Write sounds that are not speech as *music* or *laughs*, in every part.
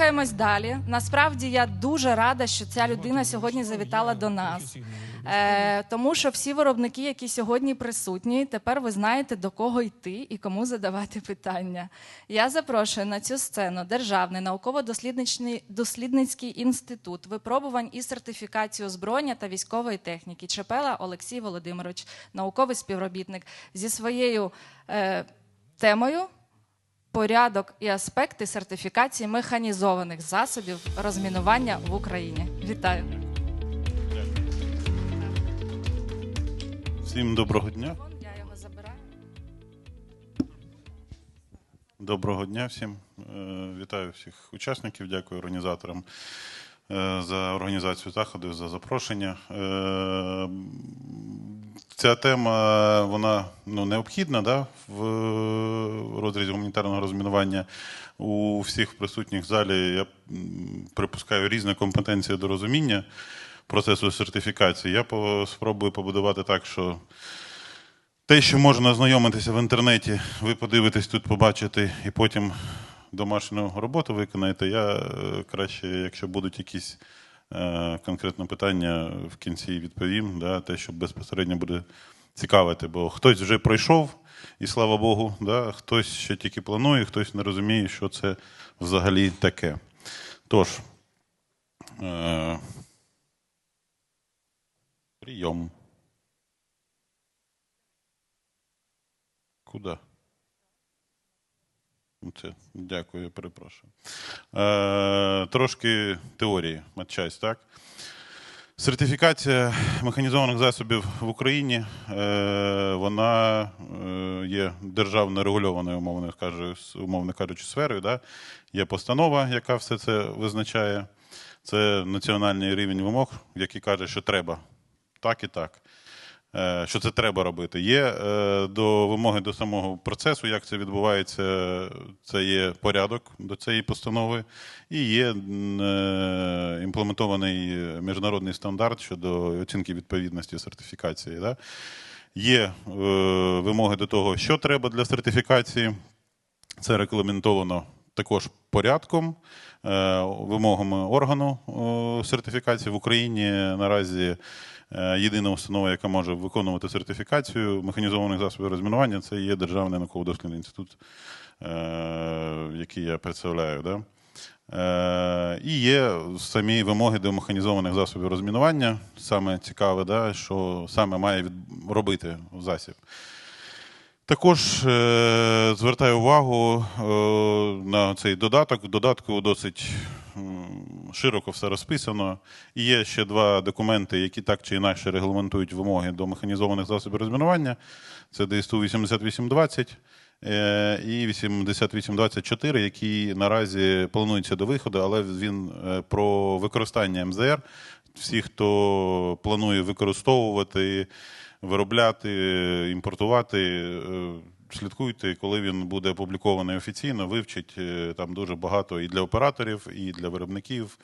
рухаємось далі. Насправді я дуже рада, що ця людина сьогодні завітала до нас. Е, тому що всі виробники, які сьогодні присутні, тепер ви знаєте до кого йти і кому задавати питання. Я запрошую на цю сцену Державний науково-дослідничний дослідницький інститут випробувань і сертифікації озброєння та військової техніки. Чепела Олексій Володимирович, науковий співробітник зі своєю е, темою. Порядок і аспекти сертифікації механізованих засобів розмінування в Україні. Вітаю! Всім доброго дня. Я його забираю. Доброго дня всім. Е, Вітаю всіх учасників. Дякую організаторам е, за організацію заходу, за запрошення. Е, Ця тема вона ну, необхідна да, в розрізі гуманітарного розмінування. У всіх присутніх в залі я припускаю різна компетенція до розуміння процесу сертифікації. Я спробую побудувати так, що те, що можна ознайомитися в інтернеті, ви подивитесь тут, побачите, і потім домашню роботу виконаєте. Я е, краще, якщо будуть якісь е, конкретно питання, в кінці відповім, да, те, що безпосередньо буде цікавити. Бо хтось вже пройшов, і слава Богу, да, хтось ще тільки планує, хтось не розуміє, що це взагалі таке. Тож, е, прийом. Куди? Це, дякую, перепрошую. Е, трошки теорії, матчасть, так? Сертифікація механізованих засобів в Україні е, вона е, є державно регульованою, умовно кажучи, умовно кажучи, сферою. Да? Є постанова, яка все це визначає. Це національний рівень вимог, який каже, що треба так і так. Е, Що це треба робити? Є е, до вимоги до самого процесу, як це відбувається, це є порядок до цієї постанови, і є е, імплементований міжнародний стандарт щодо оцінки відповідності сертифікації. Да? Є вимоги до того, що треба для сертифікації. Це регламентовано також порядком, вимогами органу сертифікації в Україні. Наразі єдина установа, яка може виконувати сертифікацію механізованих засобів розмінування, це є Державний науково-дослідний інститут, е, який я представляю. Да? Е, І є самі вимоги до механізованих засобів розмінування. Саме цікаве, да, що саме має робити засіб. Також е, звертаю увагу е, на цей додаток. Додатку досить широко все розписано. І є ще два документи, які так чи інакше регламентують вимоги до механізованих засобів розмінування. Це ДСТУ 8820 е, і 8824, які наразі плануються до виходу, але він е, про використання МЗР. Всі, хто планує використовувати виробляти, імпортувати. Слідкуйте, коли він буде опублікований офіційно, вивчить е, там дуже багато і для операторів, і для виробників,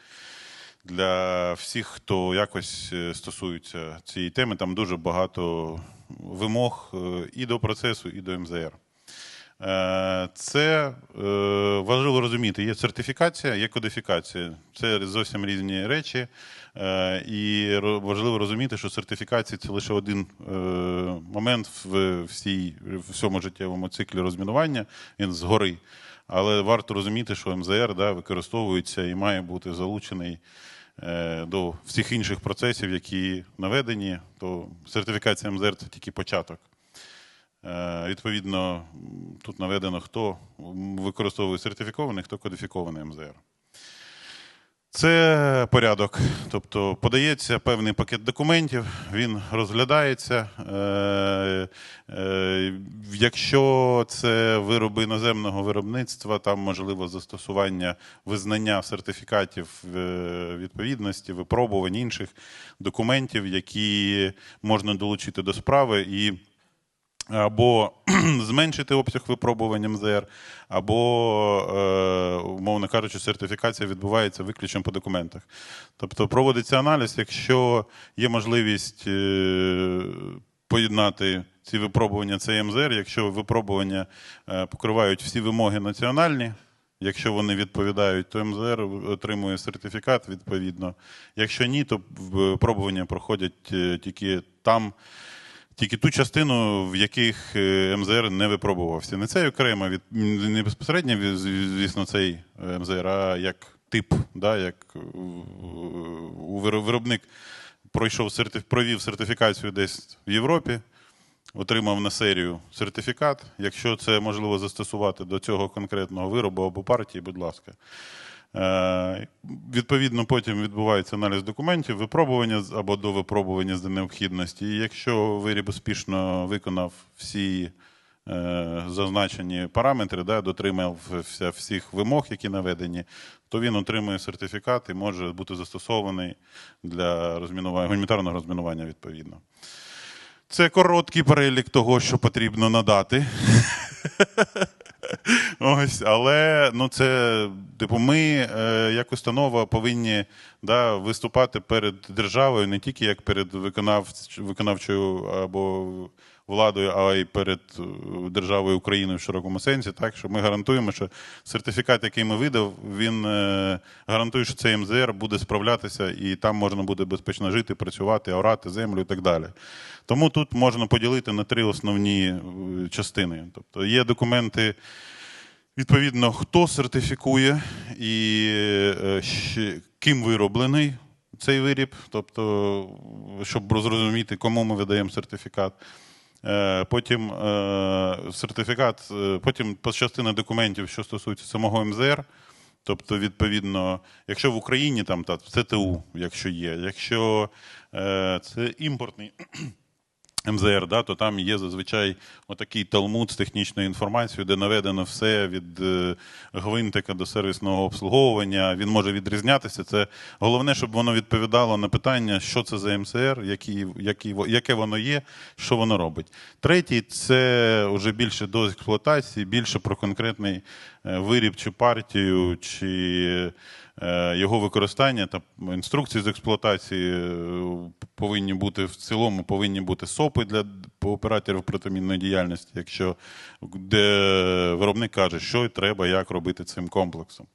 для всіх, хто якось е, стосується цієї теми. Там дуже багато вимог е, і до процесу, і до МЗР. Е, Це е, важливо розуміти. Є сертифікація, є кодифікація. Це зовсім різні речі. Е, І важливо розуміти, що сертифікація це лише один момент в всій, в всьому життєвому циклі розмінування. Він згори. Але варто розуміти, що МЗР да, використовується і має бути залучений до всіх інших процесів, які наведені. То сертифікація МЗР це тільки початок. Е, Відповідно, тут наведено, хто використовує сертифікований, хто кодифікований МЗР. Це порядок. Тобто подається певний пакет документів, він розглядається. Е, е, Якщо це вироби іноземного виробництва, там можливо застосування визнання сертифікатів відповідності, випробувань інших документів, які можна долучити до справи і або *clears throat* зменшити обсяг випробувань МЗР, або, е, умовно кажучи, сертифікація відбувається виключно по документах. Тобто проводиться аналіз, якщо є можливість е, поєднати ці випробування, це МЗР, якщо випробування е, покривають всі вимоги національні. Якщо вони відповідають, то МЗР отримує сертифікат відповідно. Якщо ні, то випробування проходять тільки там, тільки ту частину, в яких е, МЗР не випробувався. Не цей окремо, від, не безпосередньо, звісно, цей е, МЗР, а як тип, да, як е, виробник пройшов сертиф, провів сертифікацію десь в Європі, отримав на серію сертифікат. Якщо це можливо застосувати до цього конкретного виробу або партії, будь ласка. Е, Відповідно, потім відбувається аналіз документів, випробування або до випробування за необхідності. І якщо виріб успішно виконав всі е, зазначені параметри, да, дотримав всіх вимог, які наведені, то він отримує сертифікат і може бути застосований для розмінування, гуманітарного розмінування відповідно. Це короткий перелік того, що потрібно надати. *laughs* Ось, але ну це, типу, ми е, як установа повинні да, виступати перед державою не тільки як перед виконавч, виконавчою або владою, а й перед е, державою Україною в широкому сенсі. Так що ми гарантуємо, що сертифікат, який ми видав, він е, гарантує, що цей МЗР буде справлятися, і там можна буде безпечно жити, працювати, орати землю і так далі. Тому тут можна поділити на три основні частини. Тобто є документи. Відповідно, хто сертифікує і е, ким вироблений цей виріб, тобто, щоб зрозуміти, кому ми видаємо сертифікат. Е, Потім е, сертифікат, потім частина документів, що стосується самого МЗР. Тобто, відповідно, якщо в Україні там та ЦТУ, якщо є, якщо це імпортний МЗР, да, то там є зазвичай отакий талмуд з технічною інформацією, де наведено все від е, гвинтика до сервісного обслуговування. Він може відрізнятися. Це головне, щоб воно відповідало на питання, що це за МСР, які, які, яке воно є, що воно робить. Третій це вже більше до експлуатації, більше про конкретний е, виріб чи партію, чи його використання та інструкції з експлуатації е, повинні бути в цілому, повинні бути СОПи для операторів протимінної діяльності, якщо де виробник каже, що треба, як робити цим комплексом.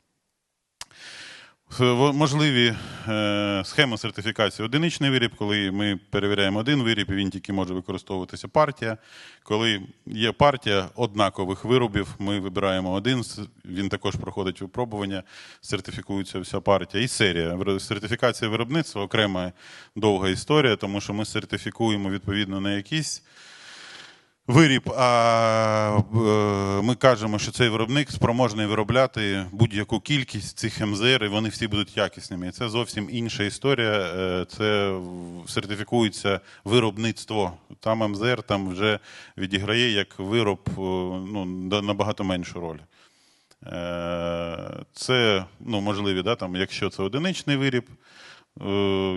Можливі е, схеми сертифікації. Одиничний виріб, коли ми перевіряємо один виріб, і він тільки може використовуватися партія. Коли є партія однакових виробів, ми вибираємо один, він також проходить випробування, сертифікується вся партія. І серія. Сертифікація виробництва окрема довга історія, тому що ми сертифікуємо відповідно на якісь виріб, а е, ми кажемо, що цей виробник спроможний виробляти будь-яку кількість цих МЗР, і вони всі будуть якісними. І це зовсім інша історія. Е, Це сертифікується виробництво. Там МЗР там вже відіграє як вироб е, ну, набагато меншу роль. Це ну, можливі, да, там, якщо це одиничний виріб,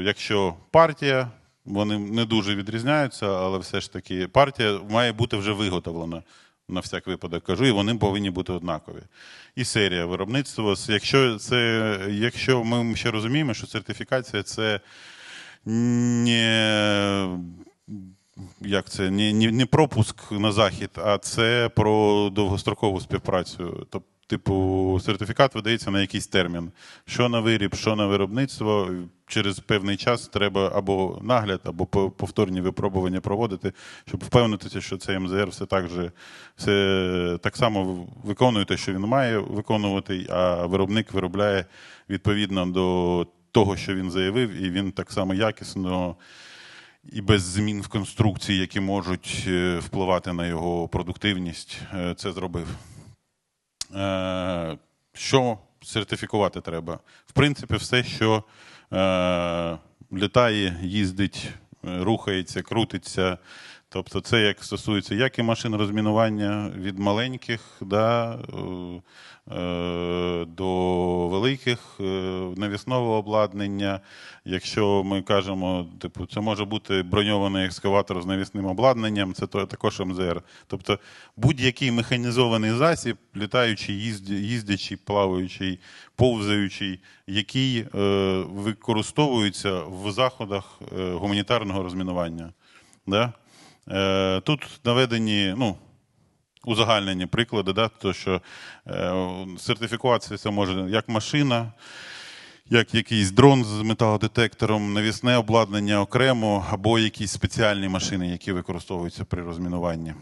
якщо партія, вони не дуже відрізняються, але все ж таки партія має бути вже виготовлена. На всяк випадок кажу, і вони повинні бути однакові. І серія виробництва. Якщо це, якщо ми ще розуміємо, що сертифікація це не як це не, не, пропуск на захід, а це про довгострокову співпрацю. Тобто, типу, сертифікат видається на якийсь термін. Що на виріб, що на виробництво. Через певний час треба або нагляд, або по- повторні випробування проводити, щоб впевнитися, що цей МЗР все так же все так само виконує те, що він має виконувати, а виробник виробляє відповідно до того, що він заявив, і він так само якісно і без змін в конструкції, які можуть е, впливати на його продуктивність, е, це зробив. Е, Що сертифікувати треба? В принципі, все, що е, літає, їздить, е, рухається, крутиться. Тобто, це як стосується як і машин розмінування від маленьких да, е, е, до великих е, навісного обладнання. Якщо ми кажемо, типу, це може бути броньований екскаватор з навісним обладнанням, це також МЗР. Тобто будь-який механізований засіб, літаючий, їздячий, плаваючий, повзаючий, який використовується в заходах гуманітарного розмінування. Да? Е, тут наведені, ну, узагальнені приклади, да, то що е, сертифікація це може як машина, як якийсь дрон з металодетектором, навісне обладнання окремо, або якісь спеціальні машини, які використовуються при розмінуванні.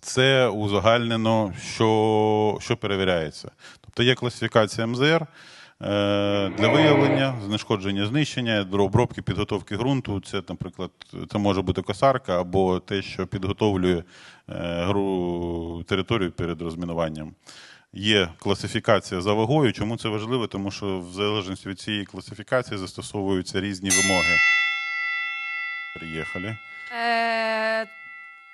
Це узагальнено, що, що перевіряється. Тобто є класифікація МЗР для виявлення, знешкодження, знищення, до обробки, підготовки ґрунту. Це, наприклад, це може бути косарка або те, що підготовлює е, гру територію перед розмінуванням. Є класифікація за вагою. Чому це важливо? Тому що в залежності від цієї класифікації застосовуються різні вимоги. Приїхали.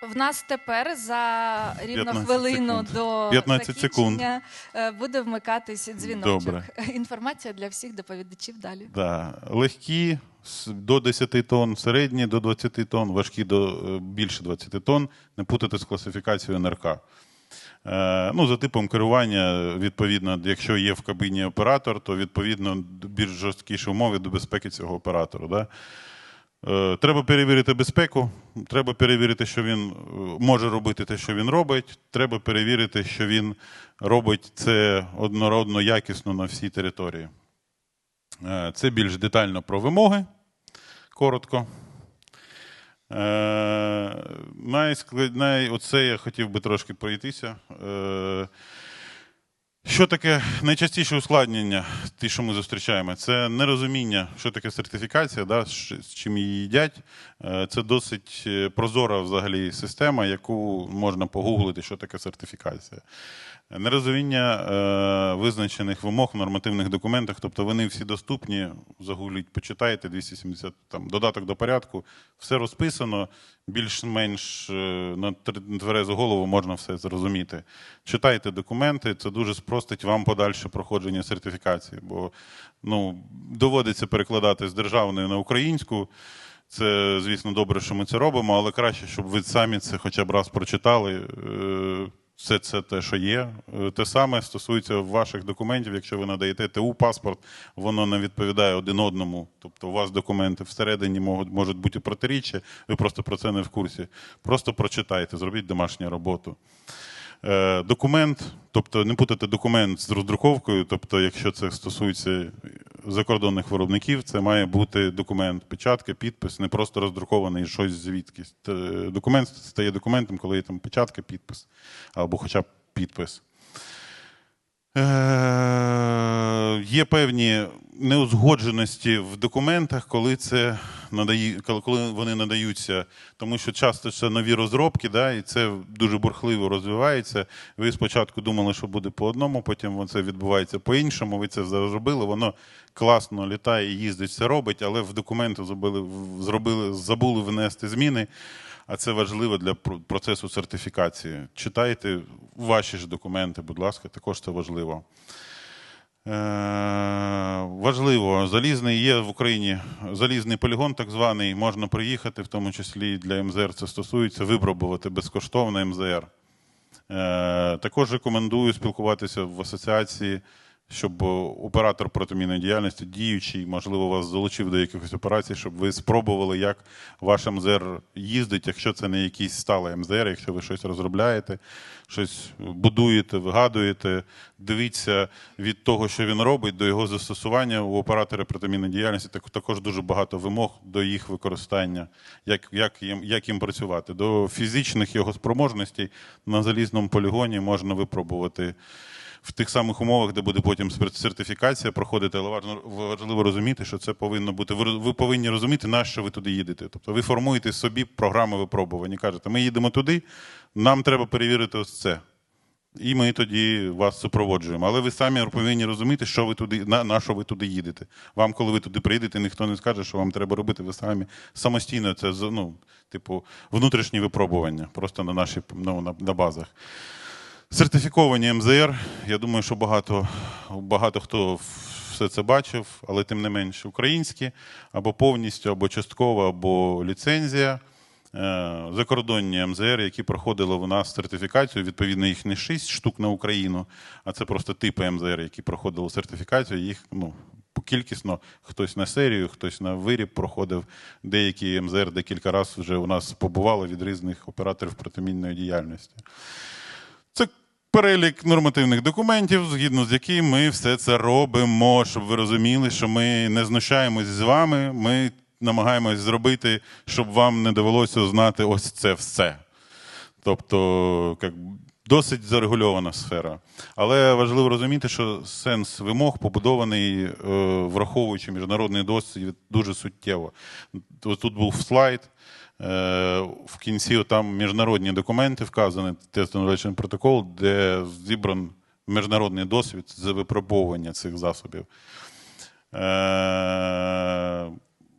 В нас тепер за рівно 15 хвилину секунд. до 15 секунд. закінчення е, буде вмикатись дзвіночок. Добре. Інформація для всіх доповідачів далі. Да. Легкі с- до 10 тонн, середні до 20 тонн, важкі до е, більше 20 тонн. Не путати з класифікацією НРК. Е, ну, за типом керування, відповідно, якщо є в кабіні оператор, то відповідно більш жорсткіші умови до безпеки цього оператора. Да? Е, Треба перевірити безпеку, треба перевірити, що він е, може робити те, що він робить. Треба перевірити, що він робить це однородно, якісно на всій території. Е, Це більш детально про вимоги. Коротко. Е, найсклад... Оце я хотів би трошки пройтися. Що таке найчастіше ускладнення, ті, що ми зустрічаємо? Це нерозуміння, що таке сертифікація, да, з з чим її їдять. Е, Це досить е, прозора взагалі система, яку можна погуглити, що таке сертифікація. Нерозуміння е, визначених вимог в нормативних документах, тобто вони всі доступні. Загугліть, почитайте 270 там додаток до порядку. Все розписано, більш-менш е, на тверезу голову можна все зрозуміти. Читайте документи, це дуже спростить вам подальше проходження сертифікації, бо ну, доводиться перекладати з державної на українську. Це, звісно, добре, що ми це робимо, але краще, щоб ви самі це хоча б раз прочитали. Все це те, що є. Е, Те саме стосується ваших документів. Якщо ви надаєте ТУ паспорт, воно не відповідає один одному. Тобто у вас документи всередині можуть, можуть бути протиріччя, ви просто про це не в курсі. Просто прочитайте, зробіть домашню роботу. Е, Документ, тобто не путати документ з роздруковкою, тобто, якщо це стосується закордонних виробників, це має бути документ, печатка, підпис, не просто роздрукований щось звідкись. Документ стає документом, коли є там печатка, підпис або хоча б підпис. Е, Є певні неузгодженості в документах, коли це надає, коли- вони надаються, тому що часто це нові розробки, да, і це дуже бурхливо розвивається. Ви спочатку думали, що буде по одному, потім це відбувається по-іншому. Ви це зробили, воно класно літає, їздить, все робить, але в документи зробили, зробили, забули внести зміни. А це важливо для процесу сертифікації. Читайте ваші ж документи, будь ласка, також це важливо. Е, важливо, залізний є в Україні залізний полігон, так званий, можна приїхати, в тому числі для МЗР це стосується, випробувати безкоштовно МЗР. Е, також рекомендую спілкуватися в асоціації, щоб оператор протимінної діяльності, діючий, можливо, вас залучив до якихось операцій, щоб ви спробували, як ваш МЗР їздить, якщо це не якийсь сталий МЗР, якщо ви щось розробляєте, щось будуєте, вигадуєте, дивіться від того, що він робить, до його застосування у оператора протимінної діяльності так- також дуже багато вимог до їх використання, як, як, їм, як їм працювати. До фізичних його спроможностей на залізному полігоні можна випробувати в тих самих умовах, де буде потім сертифікація проходити, але важно- важливо розуміти, що це повинно бути. Ви, ви повинні розуміти, на що ви туди їдете. Тобто ви формуєте собі програми випробування. Кажете, ми їдемо туди, нам треба перевірити ось це. І ми тоді вас супроводжуємо. Але ви самі повинні розуміти, що ви туди, на, на що ви туди їдете. Вам, коли ви туди приїдете, ніхто не скаже, що вам треба робити. Ви самі самостійно це ну, типу, внутрішні випробування, просто на наші ну, на, на базах. Сертифіковані МЗР. Я думаю, що багато, багато хто все це бачив, але тим не менш українські, або повністю, або частково, або ліцензія. Е, Закордонні МЗР, які проходили в нас сертифікацію, відповідно, їх не 6 штук на Україну, а це просто типи МЗР, які проходили сертифікацію. Їх ну, кількісно хтось на серію, хтось на виріб проходив. Деякі МЗР декілька разів вже у нас побували від різних операторів протимінної діяльності. Перелік нормативних документів, згідно з яким ми все це робимо, щоб ви розуміли, що ми не знущаємось з вами. Ми намагаємось зробити, щоб вам не довелося знати ось це все. Тобто, як, досить зарегульована сфера. Але важливо розуміти, що сенс вимог побудований, е, враховуючи міжнародний досвід, дуже суттєво. Тут був слайд. Е, В кінці там міжнародні документи вказані, тест протокол, де зібран міжнародний досвід з випробовування цих засобів.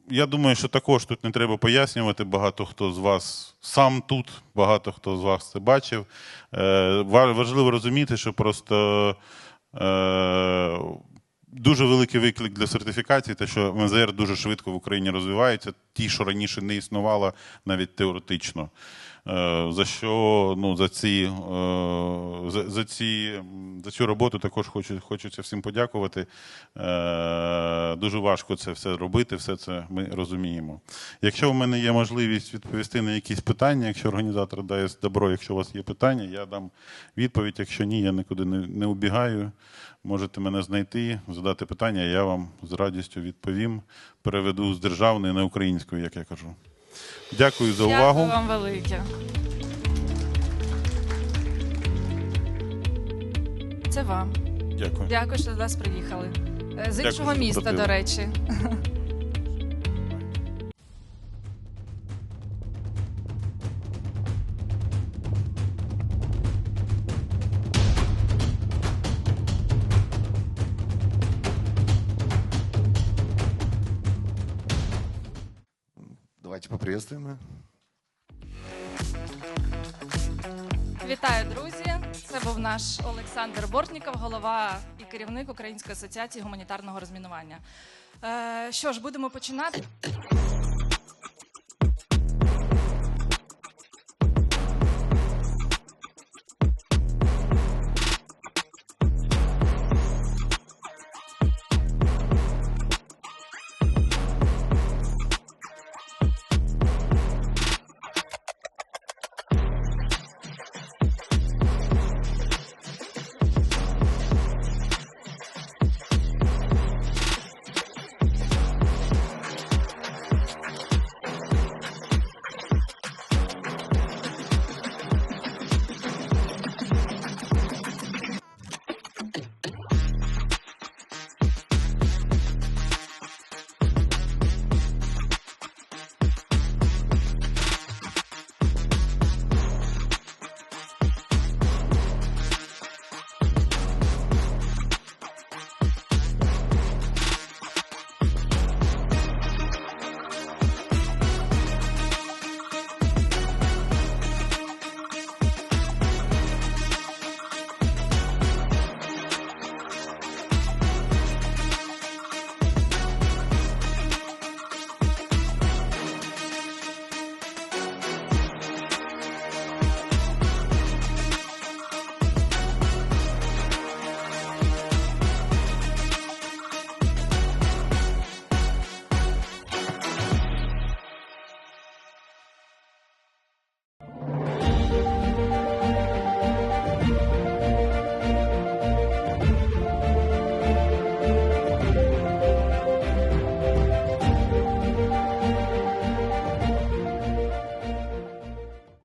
Я думаю, що також тут не треба пояснювати. Багато хто з вас сам тут, багато хто з вас це бачив. Е, Важливо розуміти, що просто е, дуже великий виклик для сертифікації, те, що МЗР дуже швидко в Україні розвивається, ті, що раніше не існувало навіть теоретично. Е, За що ну, за, ці, е, за, за, ці, за цю роботу також хочу, хочеться всім подякувати. Е, Дуже важко це все робити, все це ми розуміємо. Якщо в мене є можливість відповісти на якісь питання, якщо організатор дає добро, якщо у вас є питання, я дам відповідь. Якщо ні, я нікуди не, не убігаю. Можете мене знайти, задати питання, я вам з радістю відповім. Переведу з державної на українську, як я кажу. Дякую за увагу. Дякую вам велике. Це вам. Дякую. Дякую, що до нас приїхали. Е, З Дякую, іншого що міста, до речі. Наш Олександр Бортніков, голова і керівник Української асоціації гуманітарного розмінування. Е, що ж, будемо починати.